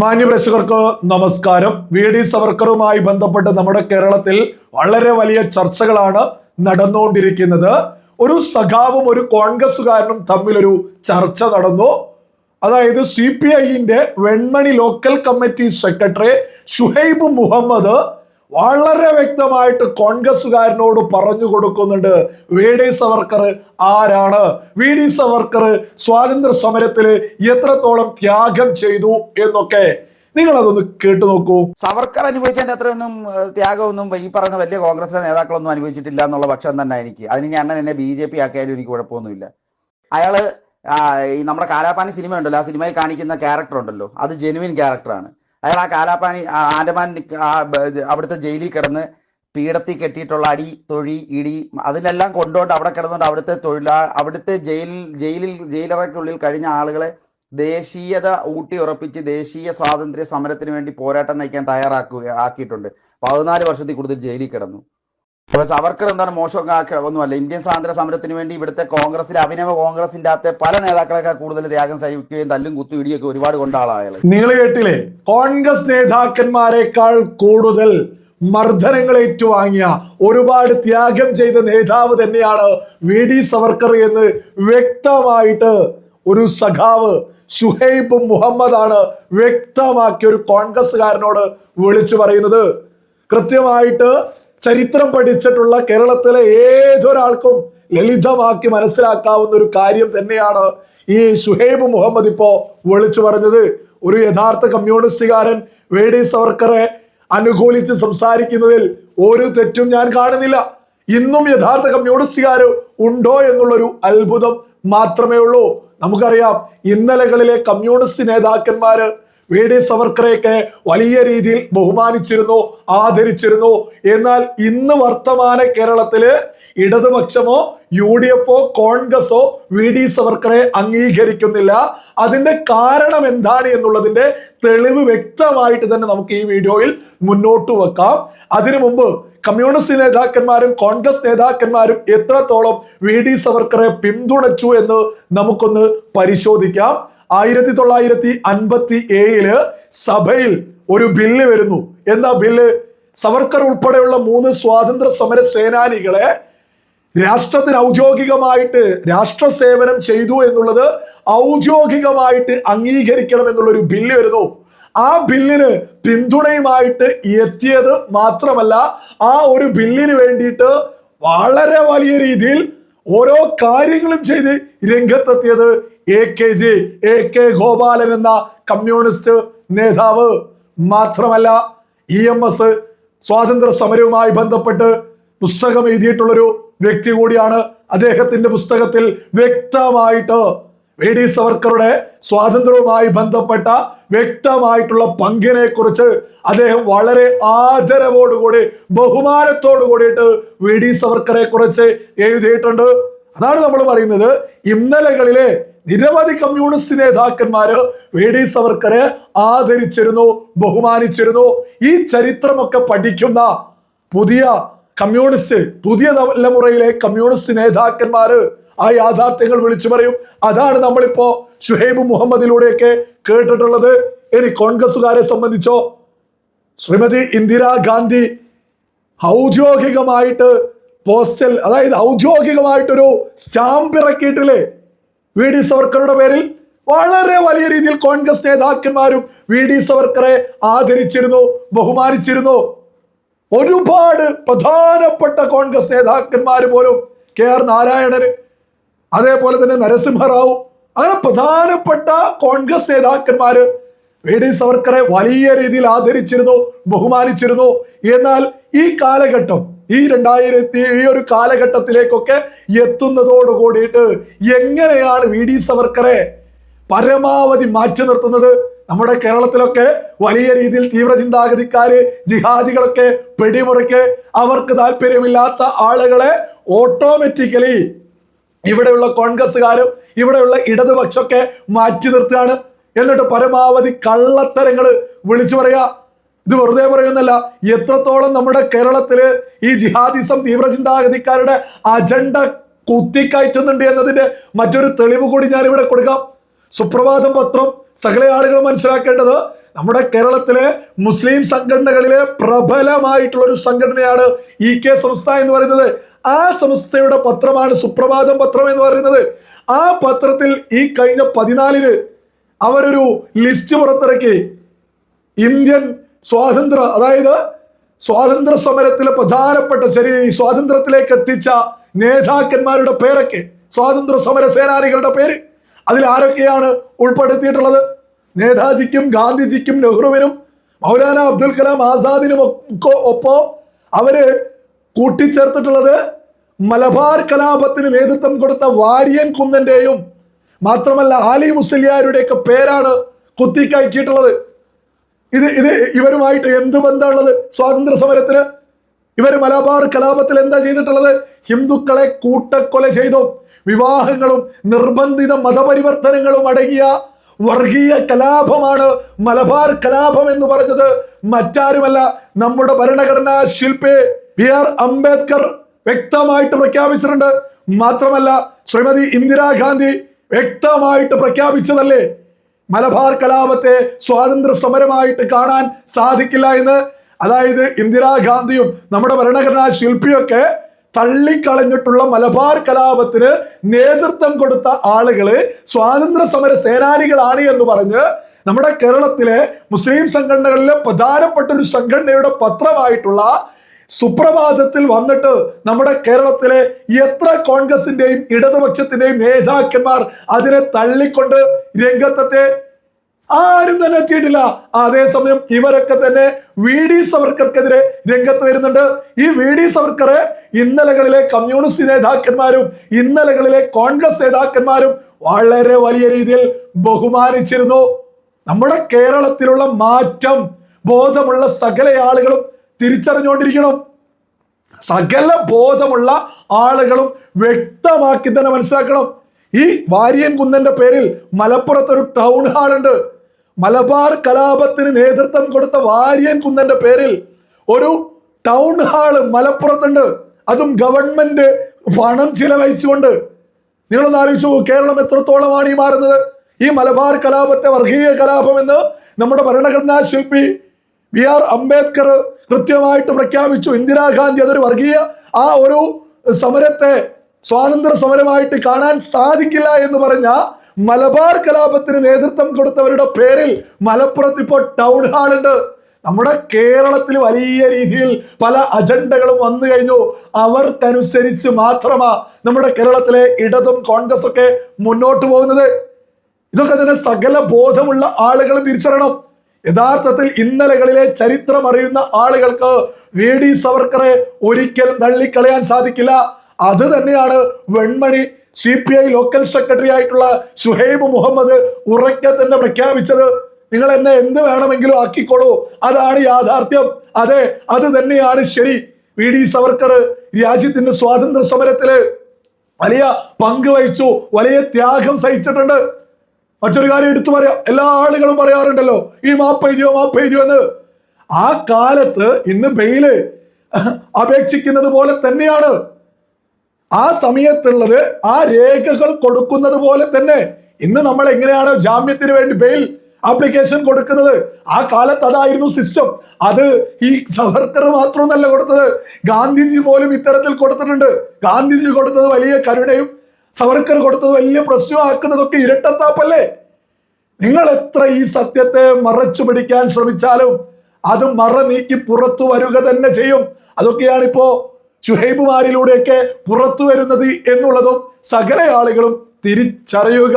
മാന്യപ്രേക്ഷകർക്ക് നമസ്കാരം. V D സവർക്കറുമായി ബന്ധപ്പെട്ട് നമ്മുടെ കേരളത്തിൽ വളരെ വലിയ ചർച്ചകളാണ് നടന്നുകൊണ്ടിരിക്കുന്നത്. ഒരു സഖാവും ഒരു കോൺഗ്രസുകാരനും തമ്മിലൊരു ചർച്ച നടന്നു. അതായത് സി പി ഐന്റെ Venmani local committee secretary Shuhaib Muhammad വളരെ വ്യക്തമായിട്ട് കോൺഗ്രസുകാരനോട് പറഞ്ഞു കൊടുക്കുന്നുണ്ട് വി ഡി സവർക്കർ ആരാണ്? വി ഡി സവർക്കർ സ്വാതന്ത്ര്യ സമരത്തിൽ എത്രത്തോളം ത്യാഗം ചെയ്തു എന്നൊക്കെ നിങ്ങൾ അതൊന്ന് കേട്ടു നോക്കൂ. സവർക്കർ അനുഭവിച്ചതിന്റെ അത്രയൊന്നും ത്യാഗമൊന്നും ഈ പറയുന്ന വലിയ കോൺഗ്രസിലെ നേതാക്കളൊന്നും അനുഭവിച്ചിട്ടില്ല എന്നുള്ള പക്ഷം തന്നെ എനിക്ക്. അതിന് ഞാൻ എന്നെ ബി ജെ പി ആക്കിയാലും എനിക്ക് കുഴപ്പമൊന്നുമില്ല. അയാൾ നമ്മുടെ കാലാപ്പാനി സിനിമ ഉണ്ടല്ലോ ആ സിനിമയിൽ കാണിക്കുന്ന ക്യാരക്ടർ ഉണ്ടല്ലോ അത് ജെനുവിൻ ക്യാരക്ടറാണ്. അയാൾ ആ കാലാപ്പാണി ആൻഡമാൻ അവിടുത്തെ ജയിലിൽ കിടന്ന് പീഡത്തി കെട്ടിയിട്ടുള്ള അടി തൊഴി ഇടി അതിനെല്ലാം കൊണ്ടുകൊണ്ട് അവിടെ കിടന്നുകൊണ്ട് അവിടുത്തെ തൊഴിലാ അവിടുത്തെ ജയിലിൽ ജയിലിൽ ജയിലറയ്ക്കുള്ളിൽ കഴിഞ്ഞ ആളുകളെ ദേശീയത ഊട്ടി ഉറപ്പിച്ച് ദേശീയ സ്വാതന്ത്ര്യ സമരത്തിന് വേണ്ടി പോരാട്ടം നയിക്കാൻ തയ്യാറാക്കുക ആക്കിയിട്ടുണ്ട്. പതിനാല് വർഷത്തിൽ കൂടുതൽ ജയിലിൽ കിടന്നു. അപ്പൊ സവർക്കർ എന്താണ് മോശം ഒന്നുമല്ല ഇന്ത്യൻ സ്വാതന്ത്ര്യ സമരത്തിന് വേണ്ടി ഇവിടുത്തെ കോൺഗ്രസിലെ അഭിനവ കോൺഗ്രസിന്റെ അകത്തെ പല നേതാക്കളൊക്കെ കൂടുതൽ ത്യാഗം സഹിക്കുകയും തല്ലും കുത്തും ഇടിയൊക്കെ ഒരുപാട് കൊണ്ട ആളായാൾ നിങ്ങൾ കേട്ടില്ലേ? കോൺഗ്രസ് നേതാക്കന്മാരെക്കാൾ കൂടുതൽ മർദ്ദനങ്ങൾ ഏറ്റുവാങ്ങിയ ഒരുപാട് ത്യാഗം ചെയ്ത നേതാവ് തന്നെയാണ് വി ഡി സവർക്കർ എന്ന് വ്യക്തമായിട്ട് ഒരു സഖാവ് ഷുഹൈബ് മുഹമ്മദാണ് വ്യക്തമാക്കിയ ഒരു കോൺഗ്രസ്സുകാരനോട് വിളിച്ചു പറയുന്നത്. കൃത്യമായിട്ട് ചരിത്രം പഠിച്ചിട്ടുള്ള കേരളത്തിലെ ഏതൊരാൾക്കും ലളിതമാക്കി മനസ്സിലാക്കാവുന്ന ഒരു കാര്യം തന്നെയാണ് ഈ സുഹൈബ് മുഹമ്മദ് ഇപ്പോ വിളിച്ചു പറഞ്ഞത്. ഒരു യഥാർത്ഥ കമ്മ്യൂണിസ്റ്റുകാരൻ വേടി സവർക്കറെ അനുകൂലിച്ച് സംസാരിക്കുന്നതിൽ ഒരു തെറ്റും ഞാൻ കാണുന്നില്ല. ഇന്നും യഥാർത്ഥ കമ്മ്യൂണിസ്റ്റുകാർ ഉണ്ടോ എന്നുള്ളൊരു അത്ഭുതം മാത്രമേ ഉള്ളൂ. നമുക്കറിയാം ഇന്നലകളിലെ കമ്മ്യൂണിസ്റ്റ് നേതാക്കന്മാര് വി ഡി സവർക്കറെയൊക്കെ വലിയ രീതിയിൽ ബഹുമാനിച്ചിരുന്നു ആദരിച്ചിരുന്നു. എന്നാൽ ഇന്ന് വർത്തമാന കേരളത്തിൽ ഇടതുപക്ഷമോ യു ഡി എഫോ കോൺഗ്രസോ വി ഡി സവർക്കറെ അംഗീകരിക്കുന്നില്ല. അതിന്റെ കാരണം എന്താണ് എന്നുള്ളതിന്റെ തെളിവ് വ്യക്തമായിട്ട് തന്നെ നമുക്ക് ഈ വീഡിയോയിൽ മുന്നോട്ട് വെക്കാം. അതിനു മുമ്പ് കമ്മ്യൂണിസ്റ്റ് നേതാക്കന്മാരും കോൺഗ്രസ് നേതാക്കന്മാരും എത്രത്തോളം വി ഡി സവർക്കറെ പിന്തുണച്ചു എന്ന് നമുക്കൊന്ന് പരിശോധിക്കാം. ആയിരത്തി തൊള്ളായിരത്തി അൻപത്തി ഏഴിൽ സഭയിൽ ഒരു ബില്ല് വരുന്നു. എന്താ ബില്ല്? സവർക്കർ ഉൾപ്പെടെയുള്ള മൂന്ന് സ്വാതന്ത്ര്യ സമര സേനാനികളെ രാഷ്ട്രത്തിന് ഔദ്യോഗികമായിട്ട് രാഷ്ട്ര സേവനം ചെയ്തു എന്നുള്ളത് ഔദ്യോഗികമായിട്ട് അംഗീകരിക്കണം എന്നുള്ളൊരു ബില്ല് വരുന്നു. ആ ബില്ലിന് പിന്തുണയുമായിട്ട് എത്തിയത് മാത്രമല്ല ആ ഒരു ബില്ലിന് വേണ്ടിയിട്ട് വളരെ വലിയ രീതിയിൽ ഓരോ കാര്യങ്ങളും ചെയ്ത് രംഗത്തെത്തിയത് A K G A K Gopalan എന്ന കമ്മ്യൂണിസ്റ്റ് നേതാവ് മാത്രമല്ല ഇ എം എസ് സ്വാതന്ത്ര്യ സമരവുമായി ബന്ധപ്പെട്ട് പുസ്തകം എഴുതിയിട്ടുള്ളൊരു വ്യക്തി കൂടിയാണ് അദ്ദേഹത്തിന്റെ പുസ്തകത്തിൽ വ്യക്തമായിട്ട് വി ഡി സവർക്കറുടെ സ്വാതന്ത്ര്യവുമായി ബന്ധപ്പെട്ട വ്യക്തമായിട്ടുള്ള പങ്കിനെ കുറിച്ച് അദ്ദേഹം വളരെ ആദരവോടുകൂടി ബഹുമാനത്തോടു കൂടിയിട്ട് വി ഡി സവർക്കറെ കുറിച്ച് എഴുതിയിട്ടുണ്ട്. അതാണ് നമ്മൾ പറയുന്നത്. ഇന്നലകളിലെ നിരവധി കമ്മ്യൂണിസ്റ്റ് നേതാക്കന്മാര് വി ഡി സവർക്കറെ ആദരിച്ചിരുന്നു ബഹുമാനിച്ചിരുന്നു. ഈ ചരിത്രമൊക്കെ പഠിക്കുന്ന പുതിയ കമ്മ്യൂണിസ്റ്റ് പുതിയ തലമുറയിലെ കമ്മ്യൂണിസ്റ്റ് നേതാക്കന്മാര് ആ യാഥാർത്ഥ്യങ്ങൾ വിളിച്ചു പറയും. അതാണ് നമ്മളിപ്പോ ഷുഹൈബ് മുഹമ്മദിലൂടെയൊക്കെ കേട്ടിട്ടുള്ളത്. ഇനി കോൺഗ്രസുകാരെ സംബന്ധിച്ചോ ശ്രീമതി ഇന്ദിരാഗാന്ധി ഔദ്യോഗികമായിട്ട് പോസ്റ്റൽ അതായത് ഔദ്യോഗികമായിട്ടൊരു സ്റ്റാമ്പ് ഇറക്കിയിട്ടില്ലേ വി ഡി സവർക്കറുടെ പേരിൽ വളരെ വലിയ രീതിയിൽ കോൺഗ്രസ് നേതാക്കന്മാരും വി ഡി സവർക്കറെ ആദരിച്ചിരുന്നു ബഹുമാനിച്ചിരുന്നു. ഒരുപാട് പ്രധാനപ്പെട്ട കോൺഗ്രസ് നേതാക്കന്മാർ പോലും കെ ആർ നാരായണന് അതേപോലെ തന്നെ നരസിംഹറാവു അങ്ങനെ പ്രധാനപ്പെട്ട കോൺഗ്രസ് നേതാക്കന്മാർ വി ഡി സവർക്കറെ വലിയ രീതിയിൽ ആദരിച്ചിരുന്നു ബഹുമാനിച്ചിരുന്നു. എന്നാൽ ഈ കാലഘട്ടം ഈ രണ്ടായിരത്തി ഈ ഒരു കാലഘട്ടത്തിലേക്കൊക്കെ എത്തുന്നതോട് കൂടിയിട്ട് എങ്ങനെയാണ് വി ഡി സവർക്കറെ പരമാവധി മാറ്റി നിർത്തുന്നത്? നമ്മുടെ കേരളത്തിലൊക്കെ വലിയ രീതിയിൽ തീവ്ര ചിന്താഗതിക്കാര് ജിഹാദികളൊക്കെ പിടിമുറയ്ക്ക് അവർക്ക് താല്പര്യമില്ലാത്ത ആളുകളെ ഓട്ടോമാറ്റിക്കലി ഇവിടെയുള്ള കോൺഗ്രസ്സുകാരും ഇവിടെയുള്ള ഇടതുപക്ഷമൊക്കെ മാറ്റി നിർത്തുകയാണ്. എന്നിട്ട് പരമാവധി കള്ളത്തരങ്ങൾ വിളിച്ചു പറയാ ഇത് വെറുതെ പറയുന്നല്ല എത്രത്തോളം നമ്മുടെ കേരളത്തിൽ ഈ ജിഹാദിസം തീവ്രചിന്താഗതിക്കാരുടെ അജണ്ട കുത്തിക്കയറ്റുന്നുണ്ട് എന്നതിന്റെ മറ്റൊരു തെളിവ് കൂടി ഇവിടെ കൊടുക്കാം. സുപ്രഭാതം പത്രം സകല ആളുകൾ മനസ്സിലാക്കേണ്ടത് നമ്മുടെ കേരളത്തിലെ മുസ്ലിം സംഘടനകളിലെ പ്രബലമായിട്ടുള്ള ഒരു സംഘടനയാണ് ഇ കെ സംസ്ഥ എന്ന് പറയുന്നത്. ആ സംസ്ഥയുടെ പത്രമാണ് സുപ്രഭാതം പത്രം എന്ന് പറയുന്നത്. ആ പത്രത്തിൽ ഈ കഴിഞ്ഞ പതിനാലിന് അവരൊരു ലിസ്റ്റ് പുറത്തിറക്കി. ഇന്ത്യൻ സ്വാതന്ത്ര്യ അതായത് സ്വാതന്ത്ര്യ സമരത്തിലെ പ്രധാനപ്പെട്ട ശരി സ്വാതന്ത്ര്യത്തിലേക്ക് എത്തിച്ച നേതാക്കന്മാരുടെ പേരൊക്കെ സ്വാതന്ത്ര്യ സമര സേനാനികളുടെ പേര് അതിൽ ആരൊക്കെയാണ് ഉൾപ്പെടുത്തിയിട്ടുള്ളത്? നേതാജിക്കും ഗാന്ധിജിക്കും നെഹ്റുവിനും മൗലാന അബ്ദുൽ കലാം ആസാദിനും ഒക്കെ ഒപ്പം അവർ കൂട്ടിച്ചേർത്തിട്ടുള്ളത് മലബാർ കലാപത്തിന് നേതൃത്വം കൊടുത്ത വാര്യൻ കുന്നന്റെയും മാത്രമല്ല ആലി മുസ്ലിയാരുടെയൊക്കെ പേരാണ് കുത്തിക്കയറ്റിയിട്ടുള്ളത്. ഇത് ഇത് ഇവരുമായിട്ട് എന്ത് ബന്ധമുള്ളത്? സ്വാതന്ത്ര്യ സമരത്തിന് ഇവർ മലബാർ കലാപത്തിൽ എന്താ ചെയ്തിട്ടുള്ളത്? ഹിന്ദുക്കളെ കൂട്ടക്കൊല ചെയ്തു വിവാഹങ്ങളും നിർബന്ധിത മതപരിവർത്തനങ്ങളും അടങ്ങിയ വർഗീയ കലാപമാണ് മലബാർ കലാപം എന്ന് പറഞ്ഞത്. മറ്റാരുമല്ല നമ്മുടെ ഭരണഘടനാ ശില്പി ബി ആർ അംബേദ്കർ വ്യക്തമായിട്ട് പ്രഖ്യാപിച്ചിട്ടുണ്ട്. മാത്രമല്ല ശ്രീമതി ഇന്ദിരാഗാന്ധി വ്യക്തമായിട്ട് പ്രഖ്യാപിച്ചതല്ലേ? മലബാർ കലാപത്തെ സ്വാതന്ത്ര്യ സമരമായിട്ട് കാണാൻ സാധിക്കില്ല എന്ന്. അതായത് ഇന്ദിരാഗാന്ധിയും നമ്മുടെ ഭരണഘടനാ ശില്പിയൊക്കെ തള്ളിക്കളഞ്ഞിട്ടുള്ള മലബാർ കലാപത്തിന് നേതൃത്വം കൊടുത്ത ആളുകൾ സ്വാതന്ത്ര്യ സമര സേനാനികളാണ് എന്ന് പറഞ്ഞ് നമ്മുടെ കേരളത്തിലെ മുസ്ലിം സംഘടനകളിലെ പ്രധാനപ്പെട്ട ഒരു സംഘടനയുടെ പത്രമായിട്ടുള്ള സുപ്രഭാതത്തിൽ വന്നിട്ട് നമ്മുടെ കേരളത്തിലെ എത്ര കോൺഗ്രസിന്റെയും ഇടതുപക്ഷത്തിന്റെയും നേതാക്കന്മാർ അതിനെ തള്ളിക്കൊണ്ട് രംഗത്തെ ആരും തന്നെ എത്തിയിട്ടില്ല. അതേസമയം ഇവരൊക്കെ തന്നെ വി ഡി സവർക്കർക്കെതിരെ രംഗത്ത് വരുന്നുണ്ട്. ഈ വി ഡി സവർക്കറെ ഇന്നലകളിലെ കമ്മ്യൂണിസ്റ്റ് നേതാക്കന്മാരും ഇന്നലകളിലെ കോൺഗ്രസ് നേതാക്കന്മാരും വളരെ വലിയ രീതിയിൽ ബഹുമാനിച്ചിരുന്നു. നമ്മുടെ കേരളത്തിലുള്ള മാറ്റം ബോധമുള്ള സകല ആളുകളും തിരിച്ചറിഞ്ഞുകൊണ്ടിരിക്കണം. സകല ബോധമുള്ള ആളുകളും വ്യക്തമാക്കി തന്നെ മനസ്സിലാക്കണം. ഈ വാര്യൻ കുന്നന്റെ പേരിൽ മലപ്പുറത്ത് ഒരു ടൗൺ ഹാൾ ഉണ്ട്. മലബാർ കലാപത്തിന് നേതൃത്വം കൊടുത്ത വാര്യൻ കുന്നന്റെ പേരിൽ ഒരു ടൗൺ ഹാൾ മലപ്പുറത്തുണ്ട്. അതും ഗവൺമെന്റ് പണം ചിലവഴിച്ചുകൊണ്ട്. നിങ്ങളൊന്ന് ആലോചിച്ചു കേരളം എത്രത്തോളമാണ് ഈ മാറുന്നത്? ഈ മലബാർ കലാപത്തെ വർഗീയ കലാപം എന്ന് നമ്മുടെ ഭരണഘടനാ ശില്പി ബി ആർ അംബേദ്കർ കൃത്യമായിട്ട് പ്രഖ്യാപിച്ചു. ഇന്ദിരാഗാന്ധി അതൊരു വർഗീയ ആ ഒരു സമരത്തെ സ്വാതന്ത്ര്യ സമരമായിട്ട് കാണാൻ സാധിക്കില്ല എന്ന് പറഞ്ഞ മലബാർ കലാപത്തിന് നേതൃത്വം കൊടുത്തവരുടെ പേരിൽ മലപ്പുറത്ത് ഇപ്പോൾ ടൗൺ ഹാൾ ഉണ്ട്. നമ്മുടെ കേരളത്തിൽ വലിയ രീതിയിൽ പല അജണ്ടകളും വന്നു കഴിഞ്ഞു. അവർക്കനുസരിച്ച് മാത്രമാ നമ്മുടെ കേരളത്തിലെ ഇടതും കോൺഗ്രസ് ഒക്കെ മുന്നോട്ട് പോകുന്നത്. ഇതൊക്കെ തന്നെ സകല ബോധമുള്ള ആളുകൾ തിരിച്ചറിയണം. യഥാർത്ഥത്തിൽ ഇന്നലകളിലെ ചരിത്രം അറിയുന്ന ആളുകൾക്ക് വി ഡി സവർക്കറെ ഒരിക്കലും തള്ളിക്കളയാൻ സാധിക്കില്ല. അത് തന്നെയാണ് Venmani C P I local secretary ആയിട്ടുള്ള സുഹൈബ് മുഹമ്മദ് ഉറക്കെ തന്നെ പ്രഖ്യാപിച്ചത്. നിങ്ങൾ എന്നെ എന്ത് വേണമെങ്കിലും ആക്കിക്കോളൂ. അതാണ് യാഥാർത്ഥ്യം. അതെ അത് തന്നെയാണ് ശരി. വി ഡി സവർക്കർ രാജ്യത്തിന്റെ സ്വാതന്ത്ര്യ സമരത്തിൽ വലിയ പങ്ക് വഹിച്ചു. വലിയ ത്യാഗം സഹിച്ചിട്ടുണ്ട്. മറ്റൊരു കാര്യം എടുത്തു പറയാം. എല്ലാ ആളുകളും പറയാറുണ്ടല്ലോ ഈ മാപ്പ് എഴുതിയോ മാപ്പ് എഴുതിയോ എന്ന്. ആ കാലത്ത് ഇന്ന് ബെയിൽ അപേക്ഷിക്കുന്നത് പോലെ തന്നെയാണ്. ആ സമയത്തുള്ളത് ആ രേഖകൾ കൊടുക്കുന്നത് പോലെ തന്നെ. ഇന്ന് നമ്മൾ എങ്ങനെയാണോ ജാമ്യത്തിന് വേണ്ടി ബെയിൽ ആപ്ലിക്കേഷൻ കൊടുക്കുന്നത്? ആ കാലത്ത് അതായിരുന്നു സിസ്റ്റം. അത് ഈ സവർക്കർ മാത്രമൊന്നല്ല കൊടുത്തത്. ഗാന്ധിജി പോലും ഇത്തരത്തിൽ കൊടുത്തിട്ടുണ്ട്. ഗാന്ധിജി കൊടുത്തത് വലിയ കരുണയും സവർക്കർ കൊടുത്തത് വലിയ പ്രശ്നമാക്കുന്നതൊക്കെ ഇരട്ടത്താപ്പല്ലേ? നിങ്ങൾ എത്ര ഈ സത്യത്തെ മറച്ചു പിടിക്കാൻ ശ്രമിച്ചാലും അത് മറ നീക്കി പുറത്തു വരിക തന്നെ ചെയ്യും. അതൊക്കെയാണ് ഇപ്പോ ശുഹൈബുമാരിലൂടെയൊക്കെ പുറത്തു വരുന്നത് എന്നുള്ളതും സകല ആളുകളും തിരിച്ചറിയുക.